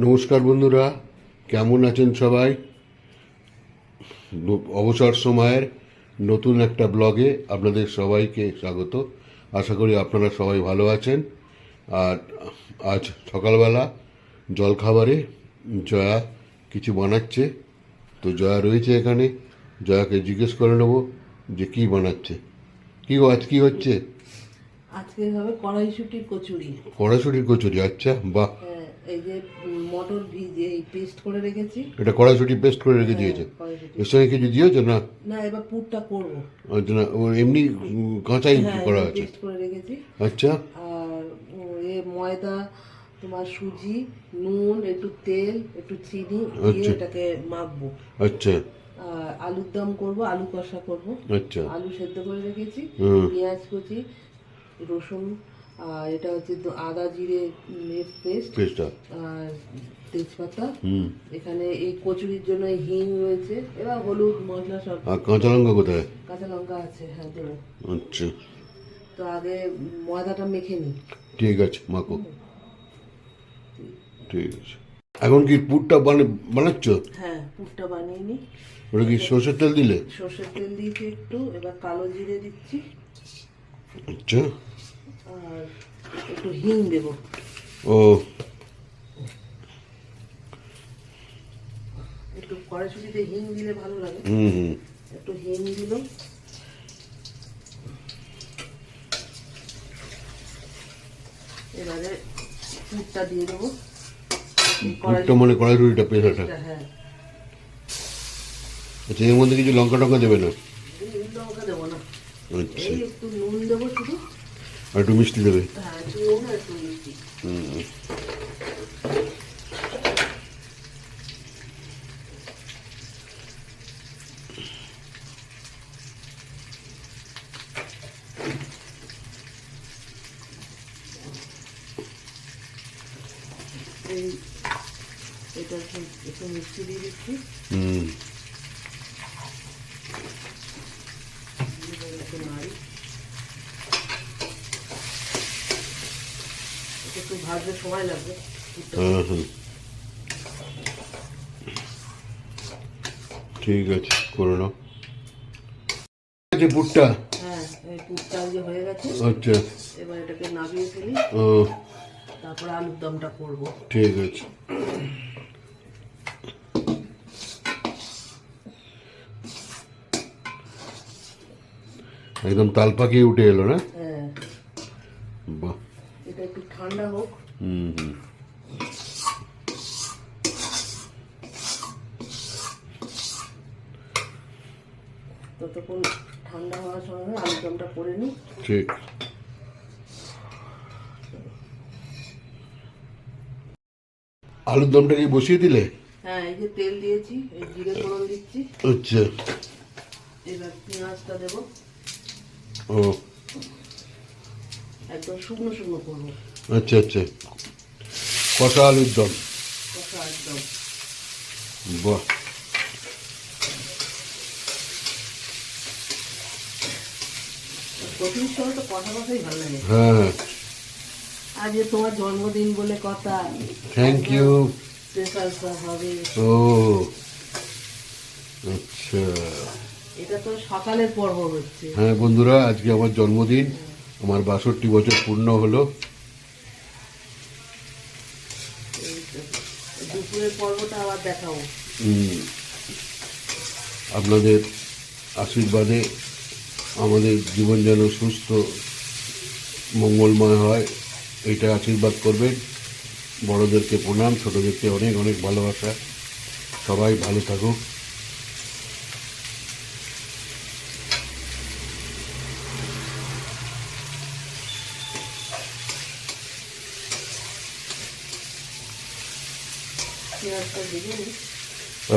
নমস্কার বন্ধুরা কেমন আছেন সবাই? অবসর সময়ের নতুন একটা ব্লগে আপনাদের সবাইকে স্বাগত। আশা করি আপনারা সবাই ভালো আছেন। আর আজ সকালবেলা জলখাবারে জয়া কিছু বানাচ্ছে। তো জয়া রয়েছে এখানে। জয়াকে জিজ্ঞেস করে নেব যে কী বানাচ্ছে। কী আজ কী হচ্ছে? আজকে হবে কড়াইশুটির কচুরি। কড়াশুটির কচুরি আচ্ছা বাহ। হ্যাঁ, এই যে মটর ভিজে এই পেস্ট করে রেখেছি। এটা কড়াইশুটি পেস্ট করে রেখে দিয়েছে। কড়াইশুটি। এর সঙ্গে কিছু দিয়েছে না? না এবার পুরটা করব। আচ্ছা না ও এমনি কাঁচাই হ্যাঁ করা আছে। পেস্ট করে রেখেছি। আচ্ছা। আর এ ময়দা তোমার সুজি নুন একটু তেল একটু চিনি দিয়ে আচ্ছা। এটাকে মাখবো। আচ্ছা। আলুর দম করব আলু কষা করব। আচ্ছা। আলু সেদ্ধ করে রেখেছি। পেঁয়াজ কুচি রসুন আর এটা হচ্ছে আদা জিরে পেস্ট আর তেজপাতা। হুম। এখানে এই কচুরির জন্য হিং রয়েছে। এবার হলুদ মশলা সব আর কাঁচা লঙ্কা কোথায়? কাঁচা লঙ্কা আছে হ্যাঁ দেবো। আচ্ছা। তো আগে ময়দাটা মেখে নিই। ঠিক আছে মাকো ঠিক আছে। এখন কি পুরটা বানা বানাচ্ছ? হ্যাঁ পুরটা বানিয়ে নিই। ওটা কি সর্ষের তেল দিলে? সর্ষের তেল দিয়েছি একটু এবার কালো জিরে দিচ্ছি। আচ্ছা। আর একটু হিং দেবো ও। একটু কড়াইশুটিতে হিং দিলে ভালো লাগে। হুম হুম। একটু হিং দিল। এবারে পুরটা দিয়ে দেবো। পুরটা মানে কড়াইশুটিটা পেস্টটা হ্যাঁ। আচ্ছা এর মধ্যে কিছু লঙ্কা টঙ্কা দেবে না? লঙ্কা দেবো না। আচ্ছা। একটু নুন দেবো শুধু। একটু মিষ্টি দেবে। এটা একটু মিষ্টি দিয়ে দিচ্ছি। হুম দিয়ে একটু নাড়ি এটা একটু ভাজতে সময় লাগবে। ঠিক আছে করে নাও। আছে পুরটা। হ্যাঁ এই পুরটা যে হয়ে গেছে। আচ্ছা। এবার এটাকে নামিয়ে ফেলি। ও। তারপর আলুর দমটা করব। ঠিক আছে। একদম তাল পাকিয়ে উঠে এলো না? হ্যাঁ। বাহ। এটা একটু ঠান্ডা হোক। হুম। হুম ততক্ষণ ঠান্ডা হওয়ার সময় আলুর দমটা করে নিই। ঠিক। আলুর দমটা কি বসিয়ে দিলে? হ্যাঁ এই যে তেল দিয়েছি এই জিরে ফোড়ন দিচ্ছি। আচ্ছা। এবার পেঁয়াজটা দেবো। ও। একদম শুকনো শুকনো করব। আচ্ছা আচ্ছা। কষা আলুর দম। বাহ। হ্যাঁ হ্যাঁ। আজ তোমার জন্মদিন বলে কথা। থ্যাংক ইউ স্পেশাল হবে। ও। আচ্ছা। এটা তো সকালের পর্ব হচ্ছে। হ্যাঁ বন্ধুরা আজকে আমার জন্মদিন। আমার বাষট্টি বছর পূর্ণ হলো এই তো। আপনাদের আশীর্বাদে আমাদের জীবন যেন সুস্থ, মঙ্গলময় হয়, এটা আশীর্বাদ করবেন। বড়দেরকে প্রণাম, ছোটদেরকে অনেক অনেক ভালোবাসা। সবাই ভালো থাকুক। পেঁয়াজটা দিয়ে নিই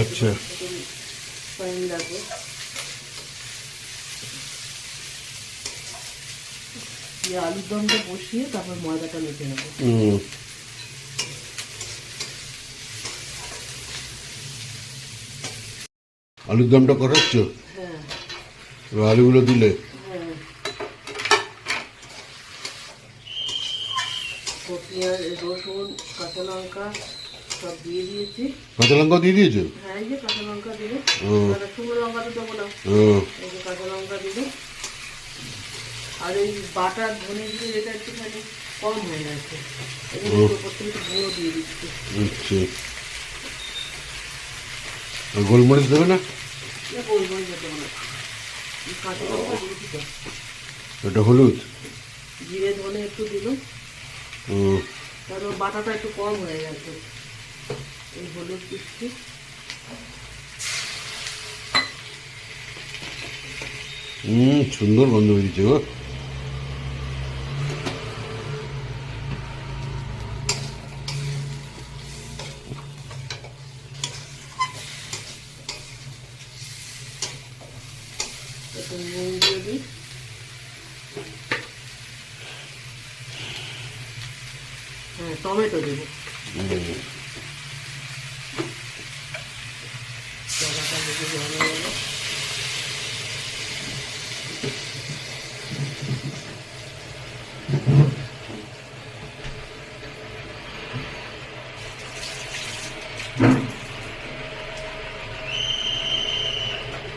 আচ্ছা। টাইম লাগবে দিয়ে আলুর দমটা বসিয়ে তারপর ময়দাটা মেখে নেব। আলুর দমটা করাচ্ছ? হ্যাঁ। আলুগুলো দিলে হ্যাঁ তো পেঁয়াজ রসুন কাঁচা লঙ্কা সব দিয়ে দিয়েছি কাঁচা লঙ্কা দিয়ে দিয়েছ হ্যাঁ এই যে কাঁচা লঙ্কা দিলে ও। শুকনো লঙ্কা তো দেবো না ও এই কাঁচা লঙ্কা দিলে। আর এই বাটার ধনে জিরে যেটা একটুখানি কম হয়ে গেছে গুঁড়ো দিয়ে দিচ্ছি। আচ্ছা। আর গোলমরিচ দেবে না? এটা গোলমরিচ না। দিয়েছি হলুদ? জিরে ধনে একটু ও। কারণ বাটাটা একটু কম হয়ে গেছে। এই হলুদ দিচ্ছি হুম সুন্দর গন্ধ বেরিয়েছে গো একটু নুন দিয়ে দিই হ্যাঁ টমেটো দেবো জলাটা যদি জল হয়ে গেল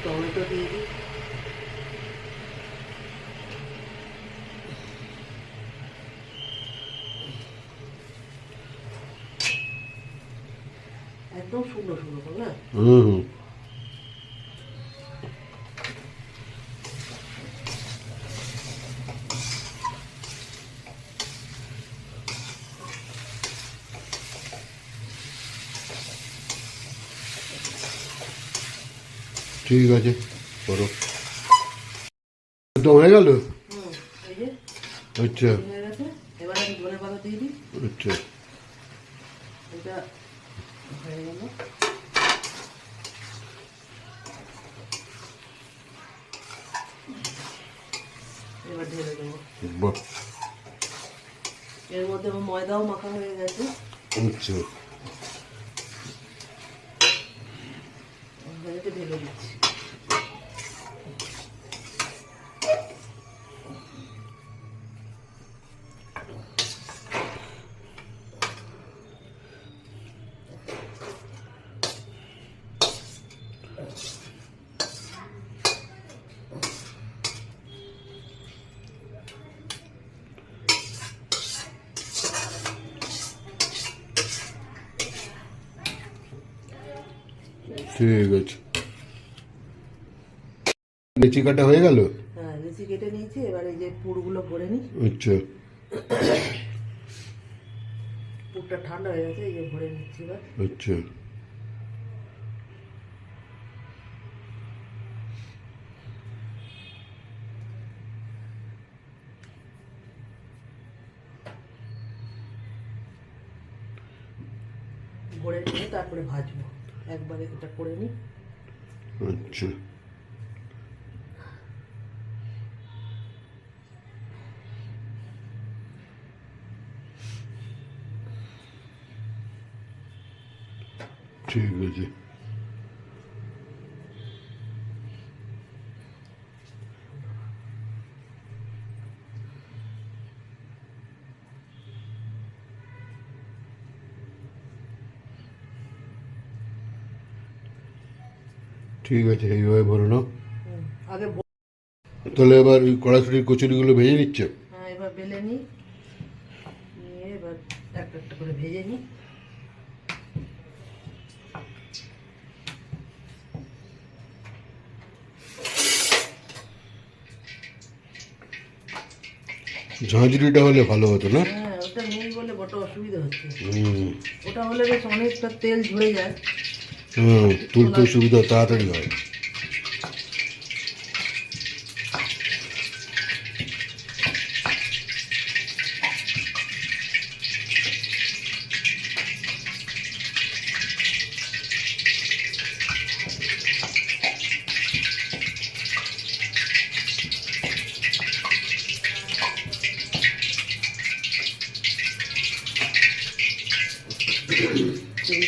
টমেটো দিয়ে দিই একদম শুকনো শুকনো করে না হুম হুম ঠিক আছে করো। তো হয়ে গেল? আচ্ছা। আচ্ছা। এর মধ্যে ময়দাও মাখা হয়ে গেছে। আচ্ছা। ঢেলে দিচ্ছি। ঠিক আছে। লিচি কাটা হয়ে গেল? হ্যাঁ লিচি কেটে নিয়েছি এবার এই যে পুরগুলো ভরে নিই। আচ্ছা। পুরটা ঠান্ডা হয়ে গেছে এই যে ভরে নিচ্ছি এবার। আচ্ছা। ভরে নিয়ে তারপরে ভাজবো। একবারে এটা করে নিই আচ্ছা। ঠিক আছে। ঠিক আছে এইভাবে ভরে নাও। আগে তাহলে এবার ওই কচুরিগুলো ভেজে নিচ্ছে? হ্যাঁ এবার বেলে নিই। নিয়ে এবার একটা একটা করে ভেজে নিই। ঝাঁঝরিটা হলে ভালো হতো না? হ্যাঁ ওটা নেই বলে বড় অসুবিধা হচ্ছে। হুম। ওটা হলে বেশ অনেকটা তেল ঝরে যায়। হুম তুলতে সুবিধা তাড়াতাড়ি হয়।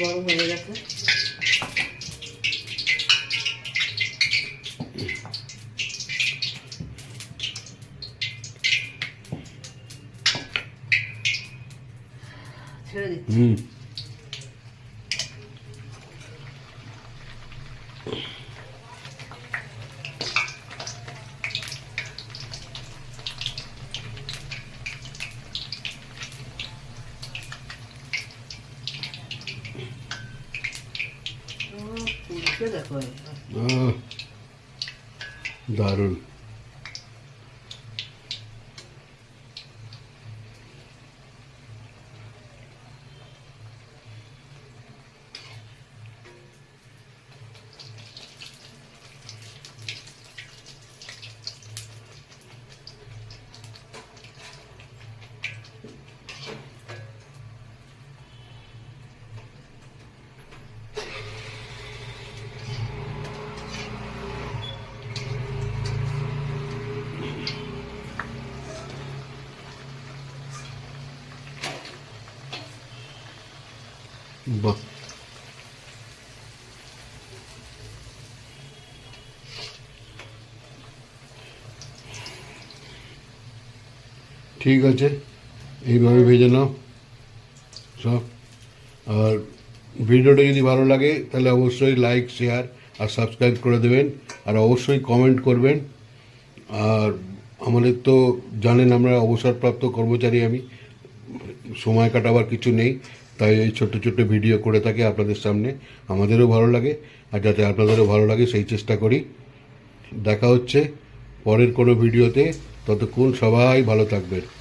গরম হয়ে গেছে। 들어야겠지. 음. 어, 우리 뼈가 좋아요. 아, 나를. ঠিক আছে, এইভাবে ভেজে নাও। সব। আর ভিডিওটা যদি ভালো লাগে, তাহলে অবশ্যই লাইক শেয়ার আর সাবস্ক্রাইব করে দেবেন। আর অবশ্যই কমেন্ট করবেন। আর আমাদের তো জানেন আমরা অবসরপ্রাপ্ত কর্মচারী আমি, সময় কাটাবার কিছু নেই, তাই এই ছোট্ট ছোট্ট ভিডিও করে থাকি আপনাদের সামনে। আমাদেরও ভালো লাগে, আর যাতে আপনাদেরও ভালো লাগে সেই চেষ্টা করি। দেখা হচ্ছে পরের কোনো ভিডিওতে। ততক্ষণ সবাই ভালো থাকবেন।